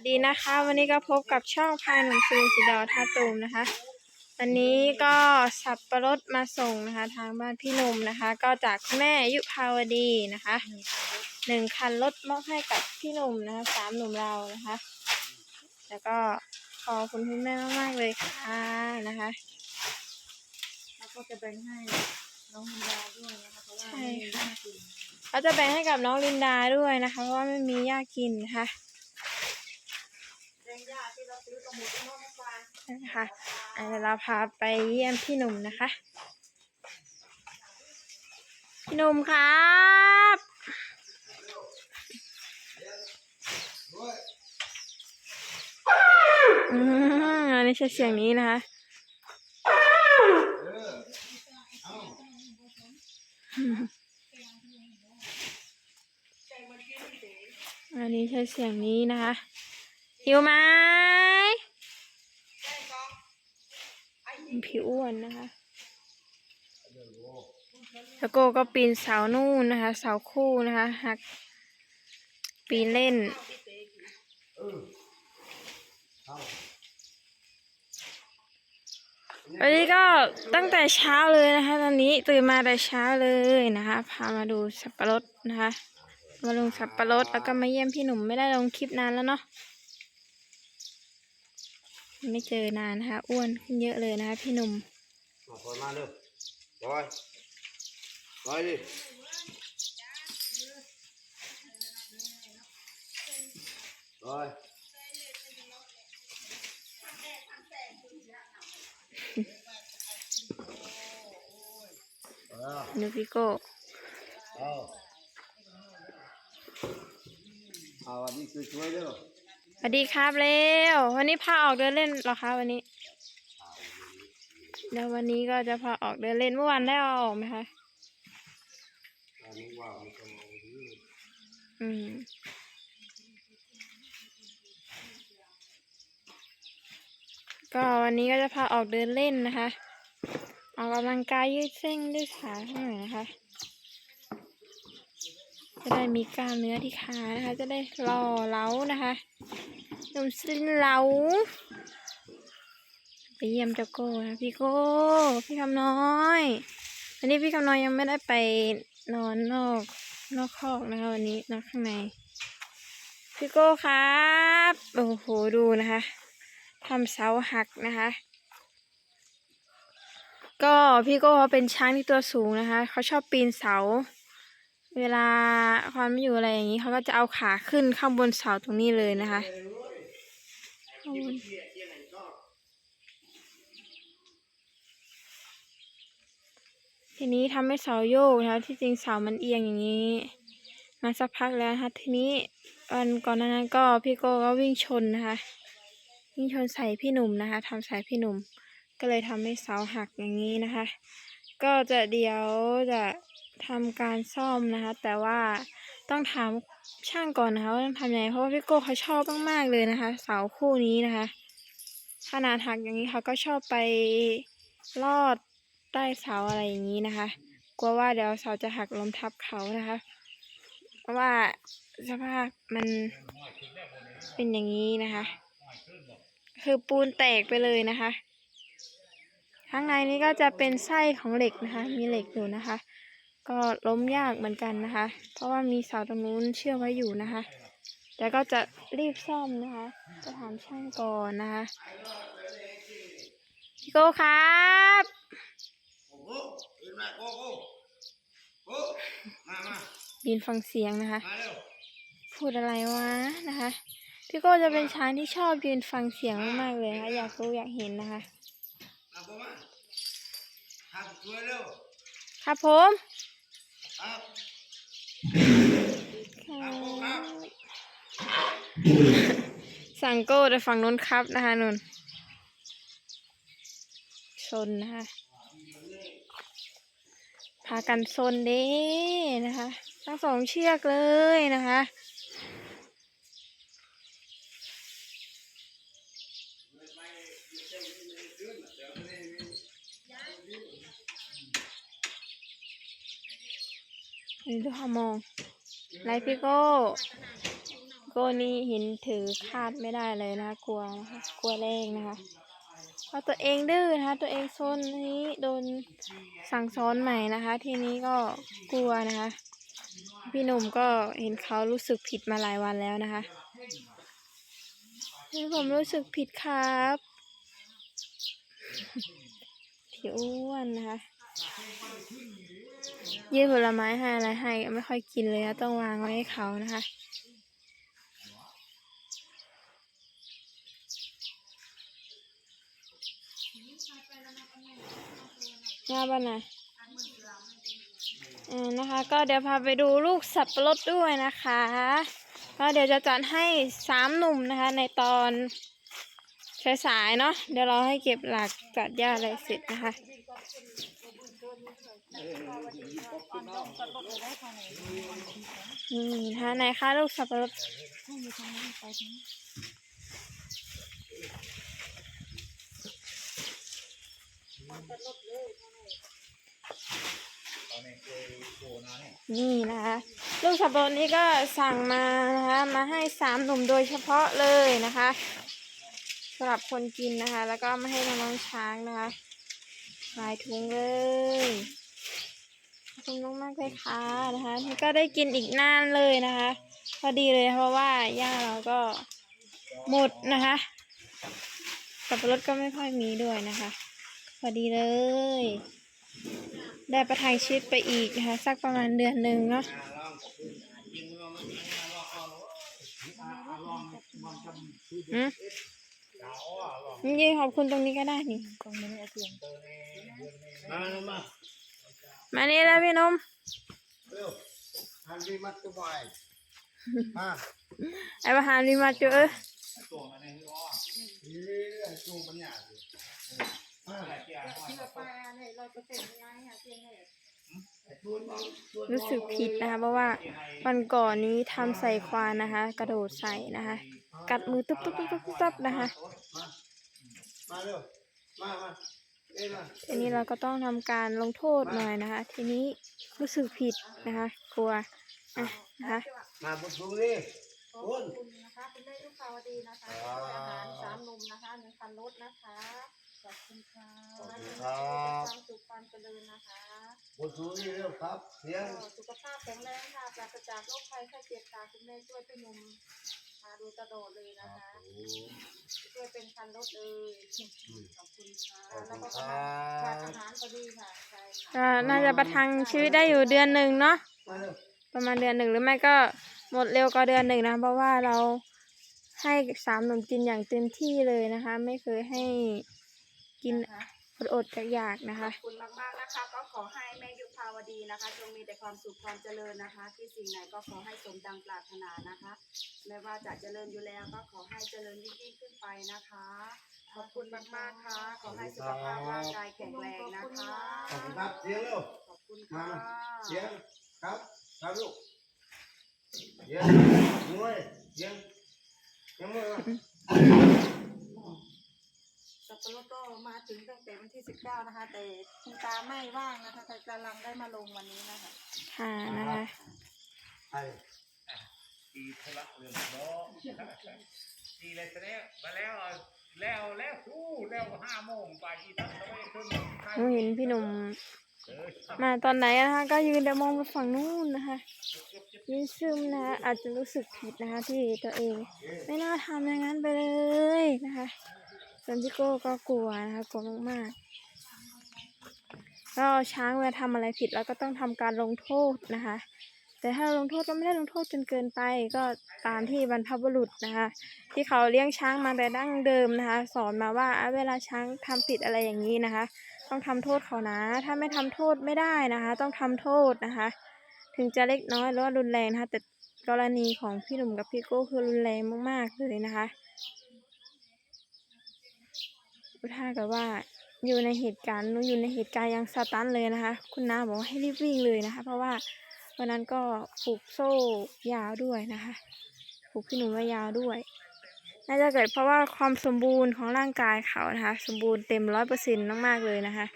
วัสดีนะคะ วันนี้ก็พบกับช่องพายหนุ่มสุรินทร์สีดอท่าตูมนะคะ วันนี้ก็สับปะรดมาส่งนะคะ ทางบ้านพี่หนุ่มนะคะ ก็จากคุณแม่ยุพาวดีนะคะหนึ่งคันรถมอบให้กับพี่หนุ่มนะคะสามหนุ่มเรานะคะ แล้วก็ขอบคุณคุณแม่มากๆเลยค่ะนะคะแล้วก็จะแบ่งให้น้องมินดาด้วยนะคะเพราะว่าใช่ไม่มีค่ะญาติกินเราจะแบ่งให้กับน้องลินดาด้วยนะคะเพราะว่าไม่มีย่ากินนะคะ นะคะอะเดี๋ยวเราพาไปเยี่ยมพี่หนุ่มนะคะ พี่หนุ่มครับอืมอันนี้ใช่เสียงนี้นะคะอันนี้ใช่เสียงนี้นะคะ หิวไหมผิวอ้วนนะคะแล้วก็ก็ปีนเสานู่นนะคะ เสาคู่นะคะหัก ปีนเล่นวันนี้ก็ตั้งแต่เช้าเลยนะคะ ตอนนี้ตื่นมาแต่เช้าเลยนะคะ พามาดูสับปะรดนะคะ มาลงสับปะรดแล้วก็มาเยี่ยมพี่หนุ่มไม่ได้ลงคลิปนานแล้วเนาะ ไม่เจอนานนะคะ อ้วนขึ้นเยอะเลยนะคะพี่หนุ่มมาพอมาเร็วบอยบอยดิบอยเอาดูพี่โก้เอาเอาวันนี้คือช่วยเร็ว สวัสดีครับเร็ววันนี้พาออกเดินเล่นหรอคะวันนี้เดี๋ยววันนี้ก็จะพาออกเดินเล่นเมื่อวานได้เอาออกไหมคะอืมก็วันนี้ก็จะพาออกเดินเล่นนะคะออกกำลังกายยืดเส้นยืดขาหน่อยนะคะ จะได้มีกล้ามเนื้อที่ขานะคะ จะได้หล่อเหลานะคะ นุ่มสลินเหลาไปเยี่ยมเจ้าโก้นะพี่โก้พี่คำน้อยวันนี้พี่คำน้อยยังไม่ได้ไปนอนนอกนอกคอกนะคะวันนี้นอนข้างใน พี่โก้ครับโอ้โหดูนะคะทำเสาหักนะคะ ก็พี่โก้เขาเป็นช้างที่ตัวสูงนะคะเขาชอบปีนเสา เวลาความไม่อยู่อะไรอย่างนี้เขาก็จะเอาขาขึ้นข้างบนเสาตรงนี้เลยนะคะ นทีนี้ทำให้เสาโยกนะคะที่จริงเสามันเอียงอย่างนี้มาสักพักแล้วนะคะทีนี้วันก่อนนั้นก็พี่โก้ก็วิ่งชนนะคะ วิ่งชนใส่พี่หนุ่มนะคะทำใส่พี่หนุ่ม ก็เลยทำให้เสาหักอย่างนี้นะคะ ก็จะเดี๋ยวจะทำการซ่อมนะคะ แต่ว่าต้องถาม ช่างก่อนนะคะว่าต้องทำยังไงเพราะว่าพี่โก้เขาชอบมากๆเลยนะคะ เสาคู่นี้นะคะขนาดหักอย่างนี้เขาก็ชอบไปลอดใต้เสาอะไรอย่างนี้นะคะ กลัวว่าเดี๋ยวเสาจะหักล้มทับเขานะคะ เพราะว่าสภาพมันเป็นอย่างนี้นะคะ คือปูนแตกไปเลยนะคะข้างในนี้ก็จะเป็นไส้ของเหล็กนะคะ มีเหล็กอยู่นะคะ ก็ล้มยากเหมือนกันนะคะ เพราะว่ามีเสาตรงนู้นเชื่อมไว้อยู่นะคะแต่ก็จะรีบซ่อมนะคะ จะถามช่างก่อนนะคะพี่โก้ครับโอ้โหเห็นไหมโอ้โหโอ้มามายืนฟังเสียงนะคะ พูดอะไรวะนะคะ พี่โก้จะเป็นช้างที่ชอบยืนฟังเสียงมากๆเลยนะคะอยากรู้อยากเห็นนะคะมาพอมขับช่วยเร็วครับผม ครับครับสั่งโก้แต่ฝั่งนู้นครับนะคะนุ่นซนนะคะพากันซนเด้นะคะ ทั้งสองเชือกเลยนะคะ นี่ดูเขามองไลฟ์พี่โก้โก้นี่เห็นถือคาดไม่ได้เลยนะคะกลัวนะคะกลัวแรงนะคะเพราะตัวเองดื้อนะคะ ตัวเองซนนี้โดนสั่งสอนใหม่นะคะ ทีนี้ก็กลัวนะคะ พี่หนุ่มก็เห็นเขารู้สึกผิดมาหลายวันแล้วนะคะนี่ผมรู้สึกผิดครับผิวอ้วนนะคะ ยื่นผลไม้ให้อะไรให้ไม่ค่อยกินเลยต้องวางไว้ให้เขานะคะหน้าบ้านไหนเออนะคะ ก็เดี๋ยวพาไปดูลูกสับปะรดด้วยนะคะก็เดี๋ยวจะจัดให้สามหนุ่มนะคะ ในตอนสายๆเนาะเดี๋ยวเราให้เก็บหลักจัดหญ้าอะไรเสร็จนะคะ นี่นะคะไหนคะลูกสับปะรดนี่นะคะลูกสับปะรดนี้ก็สั่งมานะคะมาให้สามหนุ่มโดยเฉพาะเลยนะคะสำหรับคนกินนะคะ แล้วก็มาให้น้องๆช้างนะคะ ลายถุงเลยขอบคุณมากๆเลยค่ะนะคะนี่ก็ได้กินอีกนานเลยนะคะพอดีเลยเพราะว่าย่าเราก็หมดนะคะสับปะรดก็ไม่ค่อยมีด้วยนะคะ พอดีเลย ได้ประทังชีวิตไปอีกนะคะ สักประมาณเดือนหนึ่งเนาะอืม นี่ขอบคุณตรงนี้ก็ได้นี่ตรงนี้เอาเสียงมาลงมามานี่แล้วพี่นมเร็วหันดีมัดตัวไปมาไอ้ประหารรีมาเจอตัวมันในหัวนี่เรื่องตัวปัญญาสิมาที่เราไปเนี่ยเราจะเป็นยังไงอะเสียงเนี่ยรู้สึกผิดนะคะเพราะว่าวันก่อนนี้ทำใส่ควานนะคะ กระโดดใส่นะคะ กัดมือตุ๊บตุ๊บตุ๊บตุ๊บตุ๊บนะคะมาเร็วมามาเอ้ยมาทีนี้เราก็ต้องทำการลงโทษหน่อยนะคะ ทีนี้รู้สึกผิดนะคะกลัวอะนะคะมาบุญสูงนี่ขอบบุญคุณนะคะคุณแม่ยุพาวดีนะคะช่วยอาหารสามหนุ่มนะคะหนึ่งพันรถนะคะขอบคุณค่ะขอบให้คุณมีครัความบสุขความเจริญนะคะบุญสูงนี่เร็วครับเสียงก็สุขภาพแข็งแรงค่ะปราศจากโรคภัยไข้เจ็บค่ะคุณแม่ช่วยพี่ห นุ่มมาโดูตลอดเลยนะคะ ช่วยเป็นพันรถเลยขอบคุณค่ะขอบแล้วคุก็ณคกำรัลังขาดอาบหารพอดีค่ะใช่ค่ะก็น่าจะประทังชีวิตได้อยู่เดือนหนึ่งเนาะมาเร็วประมาณเดือนหนึ่งหรือไม่ก็หมดเร็วก็เดือนหนึ่งนะ เพราะว่าเราให้สามหนุ่มกินอย่างเต็มที่เลยนะคะ ไม่เคยให้กิน อดอดๆอยากๆนะคะขอบคุณมากๆนะคะ ก็ขอให้แม่ยุพาวดีนะคะ จงมีแต่ความสุขความเจริญนะคะ ที่สิ่งไหนก็ขอให้สมดังปรารถนานะคะ ไม่ว่าจะเจริญอยู่แล้วก็ขอให้เจริญยิ่งๆขึ้นไปนะคะ ขอบคุณมากๆค่ะ ขอให้สุขภาพร่างกายแข็งแรงนะคะ ขอบคุณครับเสียงเร็วขอบคุณมาค่ะ เสียงครับครับลูกเสียงมวยเสียงเสียงมวยมาสับ ปะรดก็มาถึงตั้งแต่วันที่19นะคะ แต่คุณตาไม่ว่างนะคะแต่กำลังได้มาลงวันนี้นะคะค่ะนะคะไอ้ตีทะละเรื่องล้อตีเลยจะแล้วมาแล้วแล้วแล้วสู้แล้วห้าโมงไปที่ตั้งทำไมขึ้นใครหนูเห็นพี่หนุ่มเออมาตอนไหนนะคะก็ยืนแต่มองไปฝั่งนู้นนะคะยืนซึมนะคะอาจจะรู้สึกผิดนะคะที่ตัวเอง ไม่น่าทำอย่างนั้นไปเลยนะคะ ส่วนพี่โก้ก็กลัวนะคะกลัวมากๆก็ช้างเวลาทำอะไรผิดแล้วก็ต้องทำการลงโทษนะคะ แต่ถ้าลงโทษก็ไม่ได้ลงโทษจนเกินไป ก็ตามที่บรรพบุรุษนะคะ ที่เขาเลี้ยงช้างมาแต่ดั้งเดิมนะคะ สอนมาว่าเวลาช้างทำผิดอะไรอย่างนี้นะคะ ต้องทำโทษเขานะ ถ้าไม่ทำโทษไม่ได้นะคะ ต้องทำโทษนะคะ ถึงจะเล็กน้อยหรือว่ารุนแรงนะคะแต่กรณีของพี่หนุ่มกับพี่โก้คือรุนแรงมากๆเลยนะคะ ถ้ากิดว่าอยู่ในเหตุการณ์หนูอยู่ในเหตุการณ์ยังสตันเลยนะคะ คุณน้าบอกว่าให้รีบวิ่งเลยนะคะ เพราะว่าวันนั้นก็ผูกโซ่ยาวด้วยนะคะผูกพี่หนุ่มไว้ยาวด้วย น่าจะเกิดเพราะว่าความสมบูรณ์ของร่างกายเขานะคะ สมบูรณ์เต็มร้อยเปอร์เซ็นต์มากๆเลยนะคะ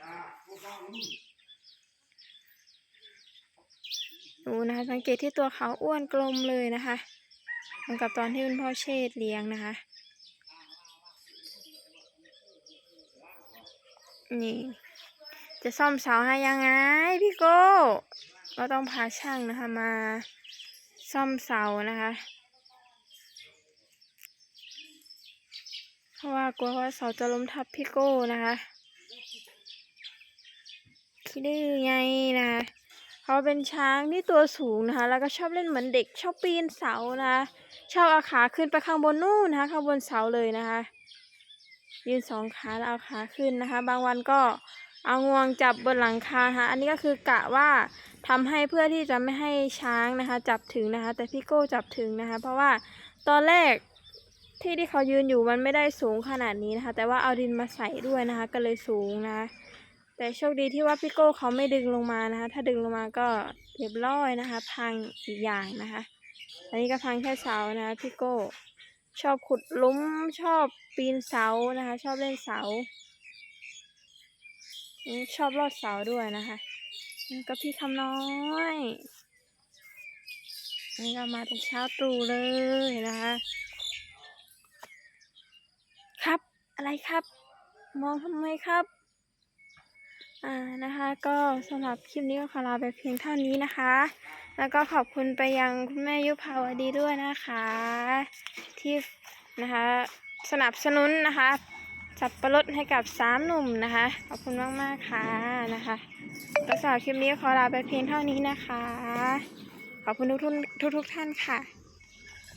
ดูนะคะสังเกตที่ตัวเขาอ้วนกลมเลยนะคะเหมือนกับตอนที่คุณพ่อเชษเลี้ยงนะคะ นี่ จะซ่อมเสาให้ยังไงพี่โก้ก็ต้องพาช่างนะคะมาซ่อมเสานะคะ เพราะว่ากลัวว่าเสาจะล้มทับพี่โก้นะคะคิดได้ยังไงนะคะเขาเป็นช้างที่ตัวสูงนะคะ แล้วก็ชอบเล่นเหมือนเด็กชอบปีนเสานะคะชอบเอาขาขึ้นไปข้างบนนู่นนะคะข้างบนเสาเลยนะคะ ยืนสองขาแล้วเอาขาขึ้นนะคะ บางวันก็เอางวงจับบนหลังคานะคะอันนี้ก็คือกะว่าทำให้เพื่อที่จะไม่ให้ช้างนะคะ จับถึงนะคะ แต่พี่โก้จับถึงนะคะ เพราะว่าตอนแรกที่ที่เขายืนอยู่มันไม่ได้สูงขนาดนี้นะคะ แต่ว่าเอาดินมาใส่ด้วยนะคะ ก็เลยสูงนะคะแต่โชคดีที่ว่าพี่โก้เขาไม่ดึงลงมานะคะ ถ้าดึงลงมาก็เรียบร้อยนะคะ พังอีกอย่างนะคะ อันนี้ก็พังแค่เสานะคะพี่โก้ ชอบขุดลุมชอบปีนเสานะคะ ชอบเล่นเสา ชอบลอดเสาด้วยนะคะก็พี่คำน้อยนี่ก็มาแต่เช้าตรู่เลยนะคะ ครับอะไรครับ มองทำไมครับอ่านะคะ ก็สำหรับคลิปนี้ก็ขอลาไปเพียงเท่านี้นะคะ แล้วก็ขอบคุณไปยังคุณแม่ยุพาวดีด้วยนะคะ ที่นะคะสนับสนุนนะคะ สับประรดให้กับสามหนุ่มนะคะ ขอบคุณมากมากค่ะนะคะก็สำหรับคลิปนี้ขอลาไปเพียงเท่านี้นะคะ ขอบคุณทุกทุกทุกท่านค่ะ